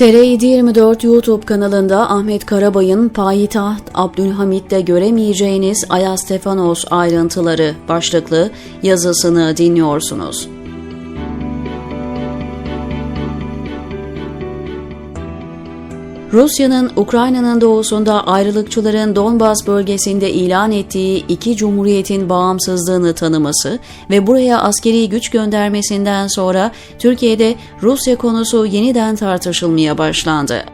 TR724 YouTube kanalında Ahmet Karabay'ın Payitaht Abdülhamit'te göremeyeceğiniz Aya Stefanos ayrıntıları başlıklı yazısını dinliyorsunuz. Rusya'nın Ukrayna'nın doğusunda ayrılıkçıların Donbas bölgesinde ilan ettiği iki cumhuriyetin bağımsızlığını tanıması ve buraya askeri güç göndermesinden sonra Türkiye'de Rusya konusu yeniden tartışılmaya başlandı.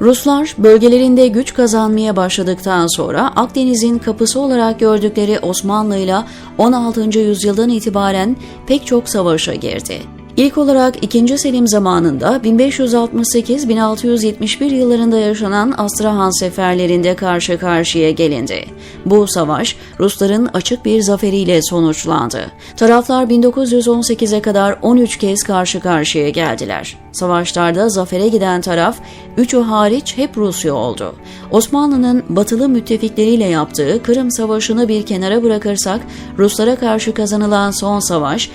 Ruslar bölgelerinde güç kazanmaya başladıktan sonra Akdeniz'in kapısı olarak gördükleri Osmanlı ile 16. yüzyıldan itibaren pek çok savaşa girdi. İlk olarak 2. Selim zamanında 1568-1671 yıllarında yaşanan Astrahan seferlerinde karşı karşıya gelindi. Bu savaş Rusların açık bir zaferiyle sonuçlandı. Taraflar 1918'e kadar 13 kez karşı karşıya geldiler. Savaşlarda zafere giden taraf üçü hariç hep Rusya oldu. Osmanlı'nın batılı müttefikleriyle yaptığı Kırım Savaşı'nı bir kenara bırakırsak Ruslara karşı kazanılan son savaş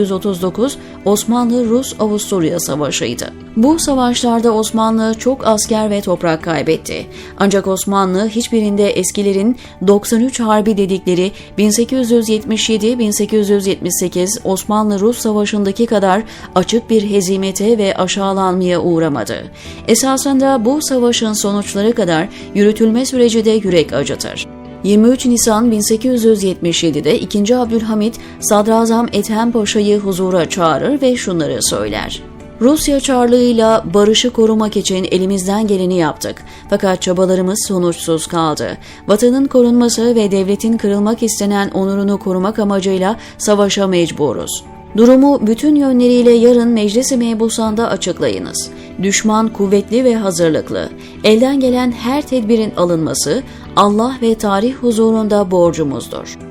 1735-1739 Osmanlı-Rus-Avusturya Savaşı'ydı. Bu savaşlarda Osmanlı çok asker ve toprak kaybetti. Ancak Osmanlı hiçbirinde eskilerin 93 Harbi dedikleri 1877-1878 Osmanlı-Rus Savaşı'ndaki kadar açık bir hezimete ve aşağılanmaya uğramadı. Esasında bu savaşın sonuçları kadar yürütülme süreci de yürek acıtır. 23 Nisan 1877'de 2. Abdülhamit Sadrazam Ethem Paşa'yı huzura çağırır ve şunları söyler. Rusya çarlığıyla barışı korumak için elimizden geleni yaptık. Fakat çabalarımız sonuçsuz kaldı. Vatanın korunması ve devletin kırılmak istenen onurunu korumak amacıyla savaşa mecburuz. Durumu bütün yönleriyle yarın Meclis-i Mebusan'da açıklayınız. Düşman kuvvetli ve hazırlıklı. Elden gelen her tedbirin alınması Allah ve tarih huzurunda borcumuzdur.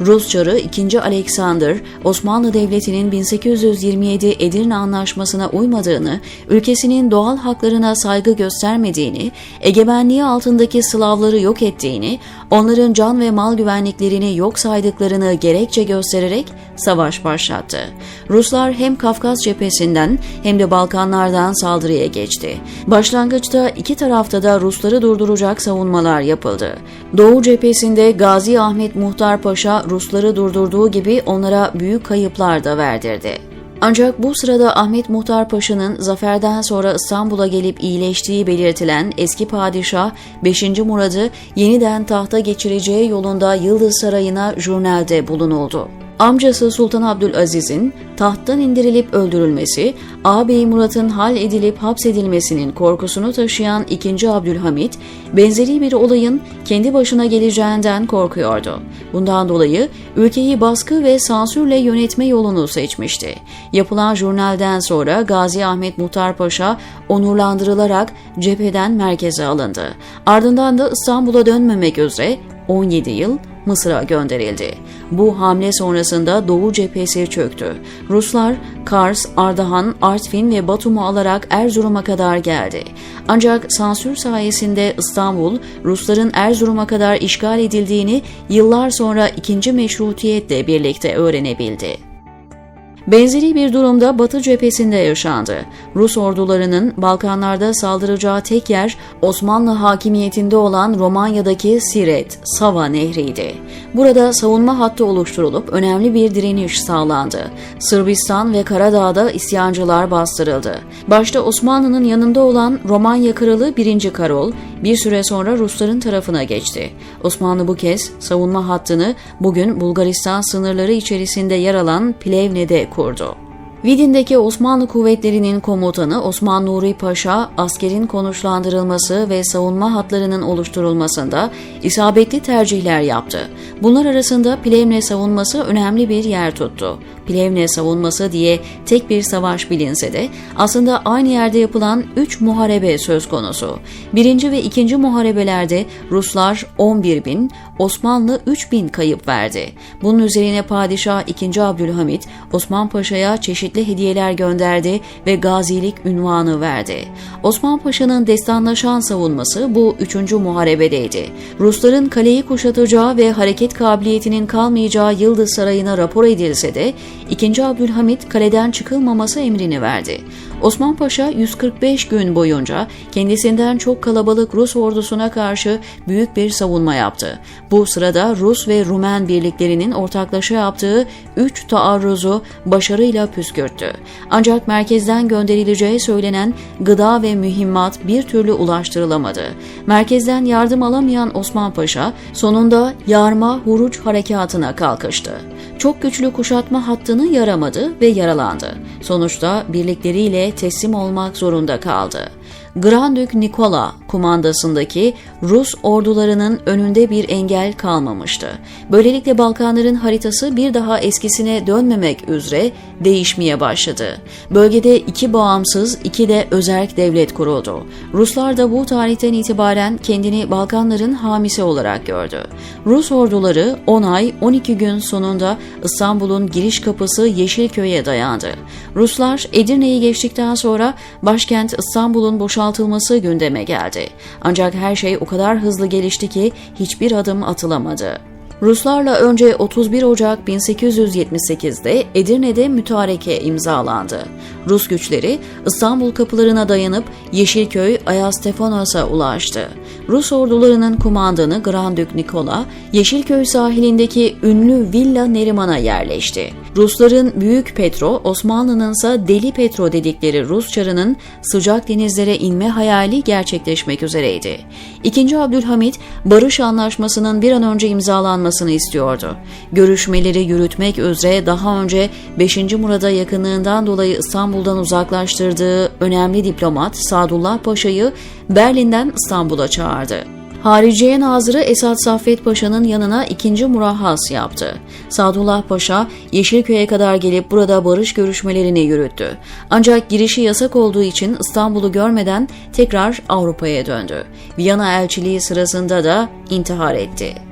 Rus Çarı 2. Alexander, Osmanlı Devleti'nin 1827 Edirne Anlaşması'na uymadığını, ülkesinin doğal haklarına saygı göstermediğini, egemenliği altındaki Slavları yok ettiğini, onların can ve mal güvenliklerini yok saydıklarını gerekçe göstererek savaş başlattı. Ruslar hem Kafkas cephesinden hem de Balkanlardan saldırıya geçti. Başlangıçta iki tarafta da Rusları durduracak savunmalar yapıldı. Doğu cephesinde Gazi Ahmet Muhtar Paşa Rusları durdurduğu gibi onlara büyük kayıplar da verdirdi. Ancak bu sırada Ahmet Muhtar Paşa'nın zaferden sonra İstanbul'a gelip iyileştiği belirtilen eski padişah 5. Murad'ı yeniden tahta geçireceği yolunda Yıldız Sarayı'na jurnalde bulunuldu. Amcası Sultan Abdülaziz'in tahttan indirilip öldürülmesi, ağabeyi Murat'ın hal edilip hapsedilmesinin korkusunu taşıyan 2. Abdülhamit, benzeri bir olayın kendi başına geleceğinden korkuyordu. Bundan dolayı ülkeyi baskı ve sansürle yönetme yolunu seçmişti. Yapılan jurnalden sonra Gazi Ahmet Muhtar Paşa onurlandırılarak cepheden merkeze alındı. Ardından da İstanbul'a dönmemek üzere 17 yıl Mısır'a gönderildi. Bu hamle sonrasında Doğu cephesi çöktü. Ruslar Kars, Ardahan, Artvin ve Batum'u alarak Erzurum'a kadar geldi. Ancak sansür sayesinde İstanbul, Rusların Erzurum'a kadar işgal edildiğini yıllar sonra ikinci meşrutiyetle birlikte öğrenebildi. Benzeri bir durumda Batı cephesinde yaşandı. Rus ordularının Balkanlarda saldıracağı tek yer Osmanlı hakimiyetinde olan Romanya'daki Siret, Sava Nehri'ydi. Burada savunma hattı oluşturulup önemli bir direniş sağlandı. Sırbistan ve Karadağ'da isyancılar bastırıldı. Başta Osmanlı'nın yanında olan Romanya Kralı 1. Karol bir süre sonra Rusların tarafına geçti. Osmanlı bu kez savunma hattını bugün Bulgaristan sınırları içerisinde yer alan Plevne'de کرد Vidin'deki Osmanlı kuvvetlerinin komutanı Osman Nuri Paşa, askerin konuşlandırılması ve savunma hatlarının oluşturulmasında isabetli tercihler yaptı. Bunlar arasında Plevne savunması önemli bir yer tuttu. Plevne savunması diye tek bir savaş bilinse de aslında aynı yerde yapılan 3 muharebe söz konusu. Birinci ve ikinci muharebelerde Ruslar 11 bin, Osmanlı 3 bin kayıp verdi. Bunun üzerine Padişah 2. Abdülhamit, Osman Paşa'ya çeşitli çeşitli hediyeler gönderdi ve gazilik ünvanı verdi. Osman Paşa'nın destanlaşan savunması bu üçüncü muharebedeydi. Rusların kaleyi kuşatacağı ve hareket kabiliyetinin kalmayacağı Yıldız Sarayı'na rapor edilse de 2. Abdülhamit kaleden çıkılmaması emrini verdi. Osman Paşa 145 gün boyunca kendisinden çok kalabalık Rus ordusuna karşı büyük bir savunma yaptı. Bu sırada Rus ve Rumen birliklerinin ortaklaşa yaptığı 3 taarruzu başarıyla püskürttü. Ancak merkezden gönderileceği söylenen gıda ve mühimmat bir türlü ulaştırılamadı. Merkezden yardım alamayan Osman Paşa sonunda Yarma Huruç harekatına kalkıştı. Çok güçlü kuşatma hattını yaramadı ve yaralandı. Sonuçta birlikleriyle teslim olmak zorunda kaldı. Grand Duke Nikola kumandasındaki Rus ordularının önünde bir engel kalmamıştı. Böylelikle Balkanların haritası bir daha eskisine dönmemek üzere değişmeye başladı. Bölgede iki bağımsız, iki de özerk devlet kuruldu. Ruslar da bu tarihten itibaren kendini Balkanların hamisi olarak gördü. Rus orduları 10 ay 12 gün sonunda İstanbul'un giriş kapısı Yeşilköy'e dayandı. Ruslar Edirne'yi geçtikten sonra başkent İstanbul'un boşaltılması gündeme geldi. Ancak her şey o kadar hızlı gelişti ki hiçbir adım atılamadı. Ruslarla önce 31 Ocak 1878'de Edirne'de mütareke imzalandı. Rus güçleri İstanbul kapılarına dayanıp Yeşilköy Ayastefanos'a ulaştı. Rus ordularının kumandanı Grand Duke Nikola, Yeşilköy sahilindeki ünlü Villa Neriman'a yerleşti. Rusların Büyük Petro, Osmanlı'nın ise Deli Petro dedikleri Rus çarının sıcak denizlere inme hayali gerçekleşmek üzereydi. İkinci Abdülhamit, barış anlaşmasının bir an önce imzalanmasını istiyordu. Görüşmeleri yürütmek üzere daha önce 5. Murad'a yakınlığından dolayı İstanbul'dan uzaklaştırdığı önemli diplomat Sadullah Paşa'yı Berlin'den İstanbul'a çağırdı. Hariciye Nazırı Esat Saffet Paşa'nın yanına ikinci murahhas yaptı. Sadullah Paşa Yeşilköy'e kadar gelip burada barış görüşmelerini yürüttü. Ancak girişi yasak olduğu için İstanbul'u görmeden tekrar Avrupa'ya döndü. Viyana elçiliği sırasında da intihar etti.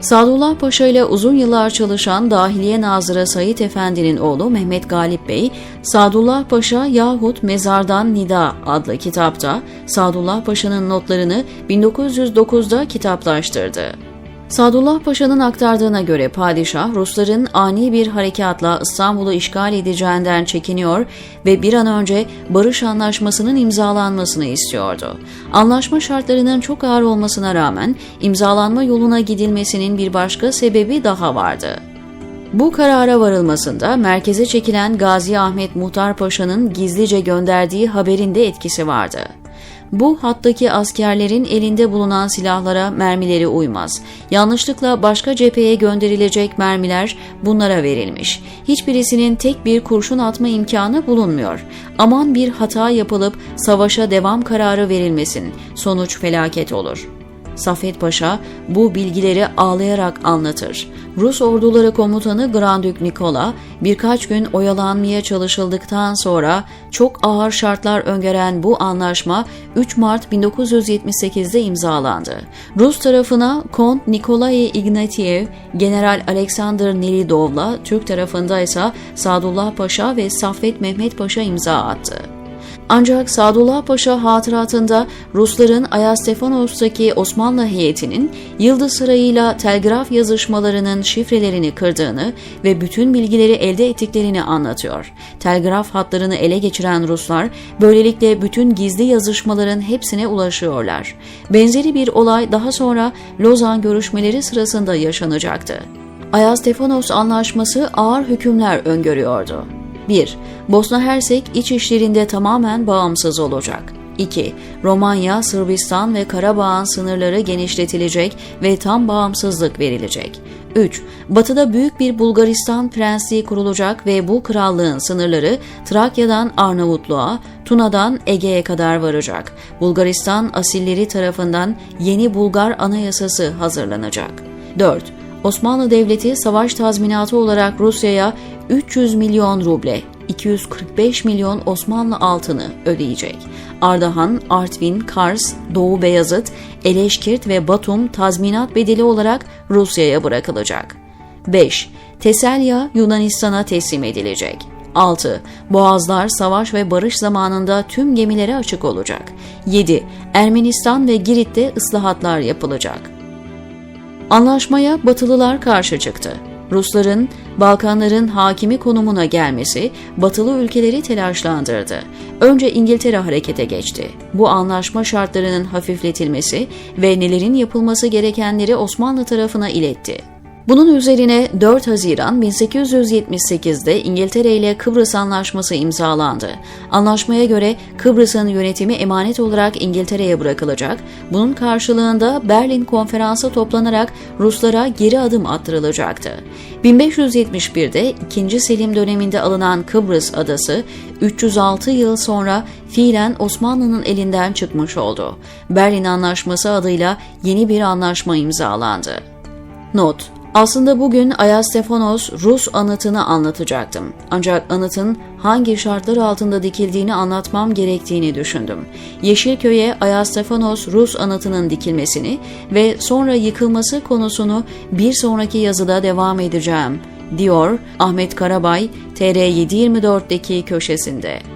Sadullah Paşa ile uzun yıllar çalışan Dahiliye Nazırı Sayit Efendi'nin oğlu Mehmet Galip Bey, Sadullah Paşa yahut Mezardan Nida adlı kitapta Sadullah Paşa'nın notlarını 1909'da kitaplaştırdı. Sadullah Paşa'nın aktardığına göre padişah Rusların ani bir harekatla İstanbul'u işgal edeceğinden çekiniyor ve bir an önce barış anlaşmasının imzalanmasını istiyordu. Anlaşma şartlarının çok ağır olmasına rağmen imzalanma yoluna gidilmesinin bir başka sebebi daha vardı. Bu karara varılmasında merkeze çekilen Gazi Ahmet Muhtar Paşa'nın gizlice gönderdiği haberin de etkisi vardı. Bu hattaki askerlerin elinde bulunan silahlara mermileri uymaz. Yanlışlıkla başka cepheye gönderilecek mermiler bunlara verilmiş. Hiçbirisinin tek bir kurşun atma imkanı bulunmuyor. Aman bir hata yapılıp savaşa devam kararı verilmesin. Sonuç felaket olur.'' Safet Paşa bu bilgileri ağlayarak anlatır. Rus orduları komutanı Grand Duke Nikola birkaç gün oyalanmaya çalışıldıktan sonra çok ağır şartlar öngören bu anlaşma 3 Mart 1978'de imzalandı. Rus tarafına Kont Nikolai Ignatiev, General Alexander Nelidov'la Türk tarafında ise Sadullah Paşa ve Saffet Mehmet Paşa imza attı. Ancak Sadullah Paşa hatıratında Rusların Ayastefanos'taki Osmanlı heyetinin Yıldız Sarayı'yla telgraf yazışmalarının şifrelerini kırdığını ve bütün bilgileri elde ettiklerini anlatıyor. Telgraf hatlarını ele geçiren Ruslar böylelikle bütün gizli yazışmaların hepsine ulaşıyorlar. Benzeri bir olay daha sonra Lozan görüşmeleri sırasında yaşanacaktı. Ayastefanos Anlaşması ağır hükümler öngörüyordu. 1. Bosna Hersek iç işlerinde tamamen bağımsız olacak. 2. Romanya, Sırbistan ve Karabağ'ın sınırları genişletilecek ve tam bağımsızlık verilecek. 3. Batıda büyük bir Bulgaristan prensliği kurulacak ve bu krallığın sınırları Trakya'dan Arnavutluğa, Tuna'dan Ege'ye kadar varacak. Bulgaristan asilleri tarafından yeni Bulgar anayasası hazırlanacak. 4. Osmanlı Devleti savaş tazminatı olarak Rusya'ya 300 milyon ruble, 245 milyon Osmanlı altını ödeyecek. Ardahan, Artvin, Kars, Doğu Beyazıt, Eleşkirt ve Batum tazminat bedeli olarak Rusya'ya bırakılacak. 5. Teselya Yunanistan'a teslim edilecek. 6. Boğazlar savaş ve barış zamanında tüm gemilere açık olacak. 7. Ermenistan ve Girit'te ıslahatlar yapılacak. Anlaşmaya Batılılar karşı çıktı. Rusların Balkanların hakimi konumuna gelmesi Batılı ülkeleri telaşlandırdı. Önce İngiltere harekete geçti. Bu anlaşma şartlarının hafifletilmesi ve nelerin yapılması gerekenleri Osmanlı tarafına iletti. Bunun üzerine 4 Haziran 1878'de İngiltere ile Kıbrıs Anlaşması imzalandı. Anlaşmaya göre Kıbrıs'ın yönetimi emanet olarak İngiltere'ye bırakılacak. Bunun karşılığında Berlin Konferansı toplanarak Ruslara geri adım attırılacaktı. 1571'de 2. Selim döneminde alınan Kıbrıs adası 306 yıl sonra fiilen Osmanlı'nın elinden çıkmış oldu. Berlin Anlaşması adıyla yeni bir anlaşma imzalandı. Not aslında bugün Ayastefanos Rus anıtını anlatacaktım. Ancak anıtın hangi şartlar altında dikildiğini anlatmam gerektiğini düşündüm. Yeşilköy'e Ayastefanos Rus anıtının dikilmesini ve sonra yıkılması konusunu bir sonraki yazıda devam edeceğim, diyor Ahmet Karabay TR724'deki köşesinde.